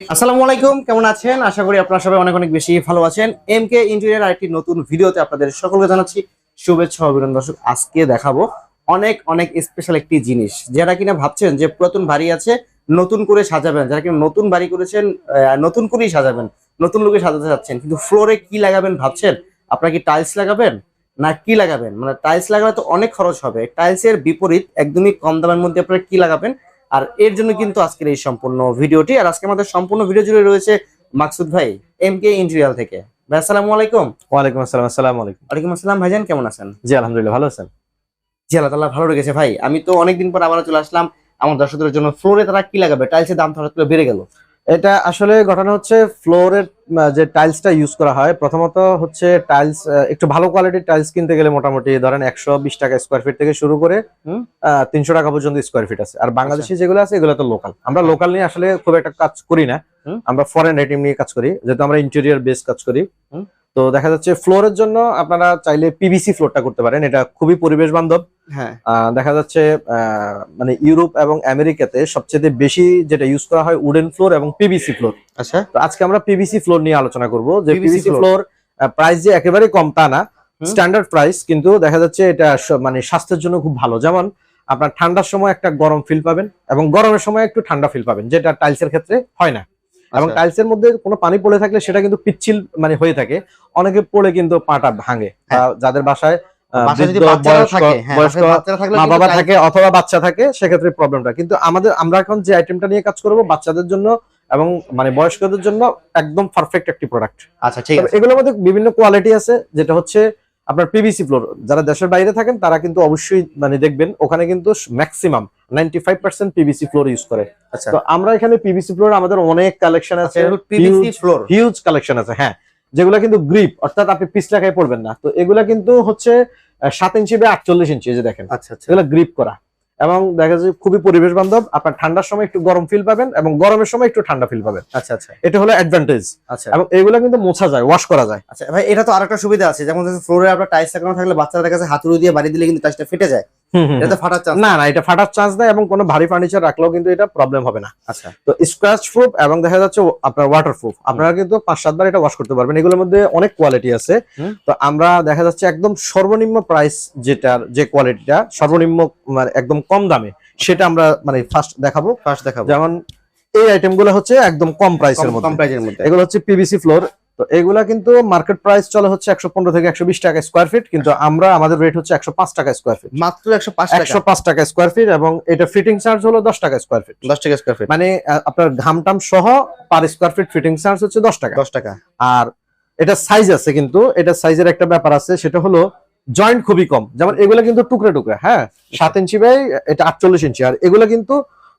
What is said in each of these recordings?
আসসালামু আলাইকুম, কেমন আছেন? আশা করি আপনারা সবাই অনেক অনেক বেশি ভালো আছেন। এম কে ইন্টেরিয়ার আরেকটি নতুন ভিডিওতে আপনাদের সকলকে জানাচ্ছি শুভেচ্ছা, অভিনন্দন। দর্শক, আজকে দেখাবো অনেক অনেক স্পেশাল একটি জিনিস। যারা কিনা ভাবছেন যে পুরাতন বাড়ি আছে, নতুন করে সাজাবেন। যারা কিনা নতুন বাড়ি করেছেন নতুন করেই সাজাবেন, নতুন লোকে সাজাতে যাচ্ছেন কিন্তু ফ্লোরে কি লাগাবেন ভাবছেন? আপনারা কি টাইলস লাগাবেন? না কি লাগাবেন? মানে টাইলস লাগালে তো অনেক খরচ হবে। টাইলসের বিপরীত, একদমই কম দামের মধ্যে আপনারা কি লাগাবেন? আর এর জন্য কিন্তু আজকের এই সম্পূর্ণ ভিডিওটি আর আজকে আমাদের সম্পূর্ণ ভিডিও জুড়ে রয়েছে মাকসুদ ভাই এম কে ইন্ডিয়াল থেকে। ভাই আসসালামু আলাইকুম। ওয়ালাইকুম আসসালাম আসসালামু আলাইকুম। ওয়ালাইকুম আসসালাম ভাইজান কেমন আছেন? জি আলহামদুলিল্লাহ ভালো আছেন। জি আল্লাহ তাআলা ভালো রেখেছে ভাই। আমি তো অনেকদিন পর আবার চলে আসলাম। আমার দর্শকদের জন্য ফ্লোরে তারা কি লাগাবে? টাইলসের দাম তো হঠাৎ বেড়ে গেল। এটা আসলে ঘটনা হচ্ছে ফ্লোরের যে টাইলসটা ইউজ করা হয়। প্রথমত হচ্ছে টাইলস একটু ভালো কোয়ালিটির টাইলস কিনতে গেলে মোটামুটি ধরেন একশো বিশ টাকা স্কোয়ার ফিট থেকে শুরু করে তিনশো টাকা পর্যন্ত স্কোয়ার ফিট আছে। আর বাংলাদেশে যেগুলো আছে এগুলো তো লোকাল আমরা লোকাল নিয়ে আসলে খুব একটা কাজ করি না। আমরা ফরেন আইটেম নিয়ে কাজ করি। যেহেতু আমরা ইন্টেরিয়ার বেস কাজ করি। তো দেখা যাচ্ছে ফ্লোরের জন্য আপনারা চাইলে পিভিসি ফ্লোরটা করতে পারেন। এটা খুবই পরিবেশ বান্ধব। হ্যাঁ। দেখা যাচ্ছে মানে ইউরোপ এবং আমেরিকাতে সবচেয়ে বেশি যেটা ইউজ করা হয় উডেন ফ্লোর এবং পিভিসি ফ্লোর আচ্ছা। তো আজকে আমরা পিভিসি ফ্লোর নিয়ে আলোচনা করব। যে পিভিসি ফ্লোর প্রাইস যে একেবারে কম তা না স্ট্যান্ডার্ড প্রাইস কিন্তু দেখা যাচ্ছে এটা মানে স্বাস্থ্যের জন্য খুব ভালো। যেমন আপনার ঠান্ডার সময় একটা গরম ফিল পাবেন এবং গরমের সময় একটু ঠান্ডা ফিল পাবেন যেটা টাইলসের ক্ষেত্রে হয় না। এবং আচ্ছা। টাইলসের মধ্যে কোনো পানি পড়ে থাকলে সেটা কিন্তু পিচ্ছিল মানে হয়ে থাকে অনেকে পড়ে কিন্তু পাটা ভাঙে হ্যাঁ। যাদের বাসায় হ্যাঁ মা বাবা থাকে অথবা বাচ্চা থাকে সেক্ষেত্রে প্রবলেমটা কিন্তু আমাদের আমরা এখন যে আইটেমটা নিয়ে কাজ করব বাচ্চাদের জন্য এবং মানে বয়স্কদের জন্য একদম পারফেক্ট একটি প্রোডাক্ট আচ্ছা ঠিক আছে এগুলোর মধ্যে বিভিন্ন কোয়ালিটি আছে যেটা হচ্ছে আপনার পিভিসি ফ্লোর যারা দেশের বাইরে থাকেন তারা কিন্তু অবশ্যই মানে দেখবেন ওখানে কিন্তু maximum ninety five percent PVC floor use করে। আচ্ছা। তো আমরা এখানে পিভিসি ফ্লোর আমাদের অনেক কালেকশন আছে পিভিসি ফ্লোর হিউজ কালেকশন আছে হ্যাঁ। যেগুলো কিন্তু গ্রিপ অর্থাৎ আপনি পিছলা খাই পড়বেন না। তো এগুলা কিন্তু হচ্ছে সাত ইঞ্চি বা আটচল্লিশ ইঞ্চি যে দেখেন। আচ্ছা আচ্ছা। এগুলো গ্রিপ করা। এবং দেখা যাচ্ছে খুবই পরিবেশ বান্ধব। আপনার ঠান্ডার সময় একটু গরম ফিল পাবেন এবং গরমের সময় একটু ঠান্ডা ফিল পাবেন। আচ্ছা আচ্ছা। এটা হলো অ্যাডভান্টেজ আচ্ছা। এবং এগুলো কিন্তু মোছা যায় ওয়াশ করা যায়। আচ্ছা ভাই এটা তো আরেকটা সুবিধা আছে। যেমন ফ্লোরে আপনার টাইলস লাগানো থাকলে বাচ্চারা দেখা যাচ্ছে হাতুড়ি দিয়ে বাড়ি দিলে কিন্তু টাইলসটা ফেটে যায়। এটা ফাটার চান্স না না এটা ফাটার চান্স নেই এবং কোনো ভারী ফার্নিচার রাখলেও কিন্তু এটা প্রবলেম হবে না। আচ্ছা। তো স্ক্র্যাচ প্রুফ এবং দেখা যাচ্ছে আপনার ওয়াটার প্রুফ আপনারা কিন্তু পাঁচ সাতবার এটা ওয়াশ করতে পারবেন। এগুলোর মধ্যে অনেক কোয়ালিটি আছে। তো আমরা দেখা যাচ্ছে একদম সর্বনিম্ন প্রাইস যেটার যে কোয়ালিটিটা সর্বনিম্ন মানে একদম কম দামে সেটা আমরা মানে ফার্স্ট দেখাবো। ফার্স্ট দেখাবো। যেমন এই আইটেমগুলো হচ্ছে একদম কম প্রাইসের কম মধ্যে। মধ্যে। এগুলো হচ্ছে পিভিসি ফ্লোর তো এগুলা কিন্তু মার্কেট প্রাইস চলে হচ্ছে একশো পনেরো থেকে একশো বিশ টাকা স্কোয়ার ফিট কিন্তু আমরা আমাদের রেট হচ্ছে একশো পাঁচ টাকা স্কোয়ার ফিট মাত্র একশো পাঁচ টাকা। একশো পাঁচ টাকা স্কোয়ার ফিট এবং এটা ফিটিং চার্জ হলো দশ টাকা স্কোয়ার ফিট দশ টাকা স্কোয়ার ফিট মানে আপনার ঘামটাম সহ per square feet fitting charge হচ্ছে দশ টাকা। দশ টাকা। আর এটা সাইজ আছে কিন্তু এটা সাইজের একটা ব্যাপার আছে সেটা হলো জয়েন্ট খুবই কম। যেমন এগুলো কিন্তু টুকরে টুকরে হ্যাঁ? সাত ইঞ্চি বাই এটা আটচল্লিশ ইঞ্চি। আর এগুলো কিন্তু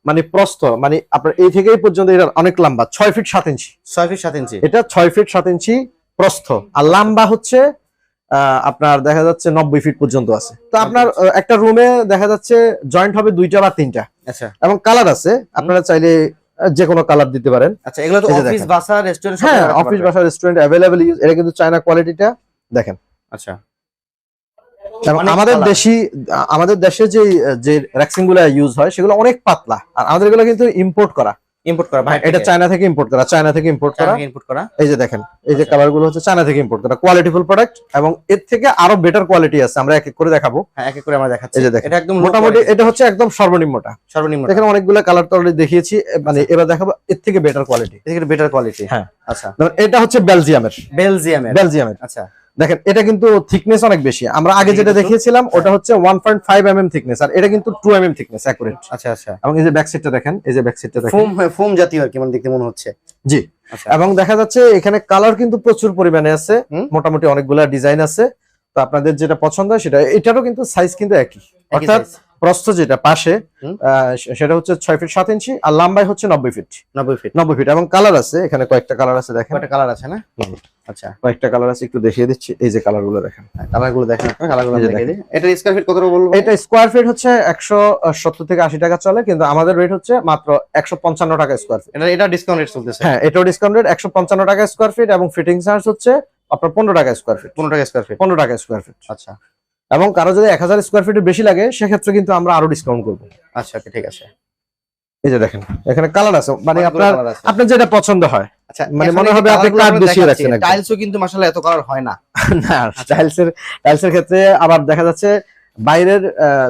মানে প্রস্থ মানে আপনার এই থেকে এই পর্যন্ত এটা অনেক লম্বা ছয় ফিট সাত ইঞ্চি ছয় ফিট সাত ইঞ্চি এটা ছয় ফিট সাত ইঞ্চি প্রস্থ। আর লম্বা হচ্ছে আপনার দেখা যাচ্ছে নব্বই ফিট পর্যন্ত আছে। তো আপনার একটা রুমে দেখা যাচ্ছে জয়েন্ট হবে দুইটা বা তিনটা। আচ্ছা। এবং কালার আছে আপনারা চাইলে যে কোনো কালার দিতে পারেন। আচ্ছা এগুলো তো অফিস বাসা রেস্টুরেন্ট হ্যাঁ অফিস বাসা রেস্টুরেন্ট ইউজ এটা কিন্তু চায়না কোয়ালিটিটা দেখেন। আচ্ছা। এবং আমাদের দেশি আমাদের দেশে যে যে গুলো ইউজ হয় সেগুলো অনেক পাতলা। আর আমাদের কিন্তু ইম্পোর্ট করা। ইম্পোর্ট করা ভাই এটা চায়না থেকে ইম্পোর্ট করা চায়না থেকে ইম্পোর্ট করা। ইম্পোর্ট করা। এই যে দেখেন এই যে আচ্ছা। কালারগুলো হচ্ছে চায়না থেকে ইম্পোর্ট করা। কোয়ালিটিফুল প্রোডাক্ট এবং এর থেকে আরও বেটার কোয়ালিটি আছে আমরা এক এক করে দেখাবো। হ্যাঁ এক এক করে আমরা দেখাচ্ছি। এই যে দেখেন। এটা একদম মোটামুটি এটা হচ্ছে একদম সর্বনিম্নটা। সর্বনিম্ন এখানে অনেকগুলো কালার তো অলরেডি দেখিয়েছি মানে এবার দেখাবো এর থেকে বেটার কোয়ালিটি এটা বেটার কোয়ালিটি হ্যাঁ। আচ্ছা। এটা হচ্ছে বেলজিয়ামের বেলজিয়ামের বেলজিয়ামের আচ্ছা। দেখেন এটা কিন্তু থিকনেস অনেক বেশি। আমরা আগে যেটা দেখিয়েছিলাম ওটা হচ্ছে one point five M M thickness আর এটা কিন্তু two M M thickness accurate আচ্ছা আচ্ছা। এবং এই যে ব্যাক সাইডটা দেখেন এই যে ব্যাক সাইডটা দেখেন। ফোম ফোম জাতীয় আর কি মানে দেখতে মনে হচ্ছে। জি। আচ্ছা। এবং দেখা যাচ্ছে এখানে কালার কিন্তু প্রচুর পরিমাণে আছে মোটামুটি অনেকগুলা ডিজাইন আছে। তো আপনাদের যেটা পছন্দ হয় সেটা এটারও কিন্তু সাইজ কিন্তু একই। অর্থাৎ প্রস্থ যেটা পাশে সেটা হচ্ছে ছয় ফিট সাত ইঞ্চি আর লম্বাই হচ্ছে নব্বই ফিট 90 ফিট নব্বই ফিট এবং কালার আছে এখানে কয়েকটা কালার আছে দেখেন। কয়টা কালার আছে না? আচ্ছা। কয়েকটা কালার আছে একটু দেখিয়ে দিচ্ছি। এই যে কালারগুলো দেখেন। কালারগুলো দেখেন আপনারা কালারগুলো দিই। এটা স্কয়ার ফিট কত বলব? এটা স্কোয়ার ফিট হচ্ছে একশো সত্তর থেকে আশি টাকা চলে কিন্তু আমাদের রেট হচ্ছে মাত্র একশো পঞ্চান্ন টাকা স্কোয়ার ফিট এটা এটা ডিসকাউন্ট রেট চলতেছে। হ্যাঁ এটাও ডিসকাউন্ট রেট একশো পঞ্চান্ন টাকা স্কোয়ার ফিট এবং ফিটিং চার্জ হচ্ছে আপনার পনেরো টাকা স্কোয়ার ফিট 15 টাকা স্কোয়ার ফিট পনেরো টাকা স্কোয়ার ফিট আচ্ছা। এবং কারও যদি এক হাজার স্কোয়ার ফিটের বেশি লাগে সেক্ষেত্রে কিন্তু আমরা আরও ডিসকাউন্ট করব। আচ্ছা ঠিক আছে। এই যে দেখেন এখানে কালার আছে মানে আপনার আপনার যেটা পছন্দ হয়। আচ্ছা মানে মনে হবে আপনি colourগুলো কাঠ আমরা বসিয়ে দেখাচ্ছি, রাখছেন টাইলসও কিন্তু মাশাআল্লাহ এত কালার হয় না। না টাইলসের টাইলসের ক্ষেত্রে আবার দেখা যাচ্ছে বাইরের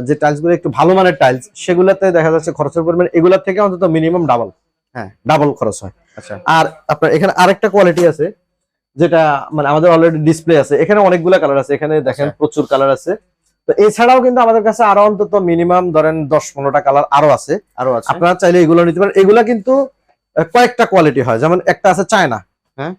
যে টাইলসগুলো একটু ভালো মানের টাইলস সেগুলোতে দেখা যাচ্ছে খরচের পরিমাণ এগুলোর থেকে অন্তত মিনিমাম ডাবল হ্যাঁ। ডাবল খরচ হয়। আচ্ছা। আর আপনার এখানে আরেকটা কোয়ালিটি আছে যেটা মানে আমাদের অলরেডি ডিসপ্লে আছে। এখানে অনেকগুলো কালার আছে। এখানে দেখেন আচ্ছা। প্রচুর কালার আছে। তো এছাড়াও কিন্তু আমাদের কাছে আরও অন্তত মিনিমাম ধরেন দশ পনেরোটা কালার আরও আছে। আরও আছে। আপনারা চাইলে এগুলো নিতে পারেন। এগুলা কিন্তু কয়েকটা কোয়ালিটি হয়। যেমন একটা আছে চায়না। হ্যাঁ।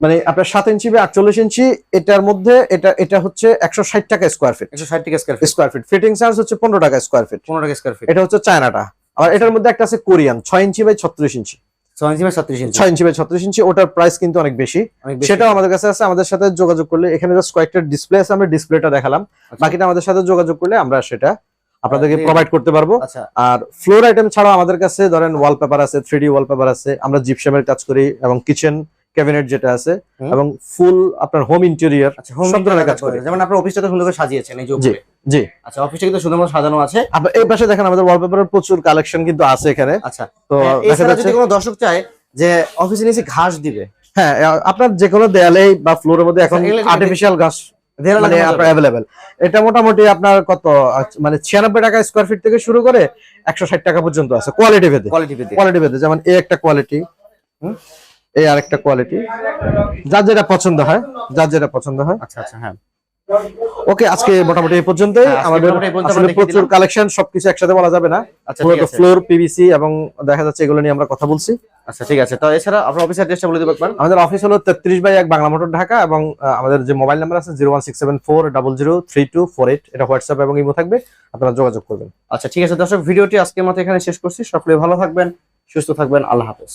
মানে আপনার সাত ইঞ্চি বা আটচল্লিশ ইঞ্চি এটার মধ্যে এটা এটা হচ্ছে একশো ষাট টাকা স্কোয়ার ফিট একশো ষাট টাকা square feet square feet fitting charge হচ্ছে পনেরো টাকা স্কোয়ার ফিট পনেরো টাকা স্কোয়ার ফিট এটা হচ্ছে চায়নাটা। আর এটার মধ্যে একটা আছে কোরিয়ান ছয় ইঞ্চি বাই ছত্রিশ ইঞ্চি। ছয় ইঞ্চি ছত্রিশ ইঞ্চি। ছয় ইঞ্চি ছত্রিশ ইঞ্চি ওটার প্রাইস কিন্তু অনেক বেশি। সেটাও আমাদের কাছে আছে আমাদের সাথে যোগাযোগ করলে এখানে জাস্ট কয়েকটা ডিসপ্লে আছে আমরা ডিসপ্লেটা দেখালাম। আচ্ছা। বাকিটা আমাদের সাথে যোগাযোগ করলে আমরা সেটা আপনাদেরকে প্রোভাইড করতে পারব। আচ্ছা। আর ফ্লোর আইটেম ছাড়াও আমাদের কাছে ধরেন ওয়ালপেপার আছে থ্রি ডি ওয়ালপেপার আছে আমরা জিপসামের কাজ করি এবং কিচেন ক্যাবিনেট যেটা আছে এবং ফুল আপনার হোম ইন্টেরিয়র আচ্ছা সব ধরনের কাজ করি। যেমন আপনার অফিসটা তো সুন্দর করে সাজিয়েছেন এই যে জি। আচ্ছা অফিসটা কিন্তু সুন্দর সাজানো আছে। এই পাশে দেখেন আমাদের ওয়ালপেপারের প্রচুর কালেকশন কিন্তু আছে এখানে। আচ্ছা। তো হ্যাঁ, যদি কোনো দর্শক চায় যে অফিসে নিচে ঘাস দিবে। হ্যাঁ আপনার যে কোনো দেয়ালে বা ফ্লোরের মধ্যে এখন আচ্ছা, আর্টিফিশিয়াল ঘাস মানে আপনার অ্যাভেলেবেল এটা মোটামুটি আপনার কত আচ্ছা, মানে ছিয়ানব্বই টাকা স্কোয়ার ফিট থেকে শুরু করে একশো ষাট টাকা পর্যন্ত আছে কোয়ালিটি ভেদে। কোয়ালিটি ভেদে। যেমন এই একটা কোয়ালিটি এই আরেকটা কোয়ালিটি যার যেটা পছন্দ হয় যার যেটা পছন্দ হয়। আচ্ছা আচ্ছা হ্যাঁ। ওকে আজকে মোটামুটি এই পর্যন্তই। হ্যাঁ, আমাদের মোটামুটি এই পর্যন্ত আসলে প্রচুর কালেকশন সবকিছু একসাথে বলা যাবে না। আচ্ছা আছে। ফ্লোর পিভিসি এবং দেখা যাচ্ছে এগুলো নিয়ে আমরা কথা বলছি। আচ্ছা ঠিক আছে। তো এছাড়া আপনার অফিসের অ্যাড্রেসটা বলে দিতে পারবেন আমাদের অফিস হলো তেত্রিশ বাই এক বাংলা মোটর ঢাকা এবং আমাদের যে মোবাইল নাম্বার আছে zero one six seven four double zero three two four eight এটা হোয়াটসঅ্যাপ এবং ইমো থাকবে। আপনারা যোগাযোগ করবেন। আচ্ছা ঠিক আছে। দর্শক ভিডিওটি আজকের মতো এখানে শেষ করছি। সকলে ভালো থাকবেন সুস্থ থাকবেন। আল্লাহ হাফেজ।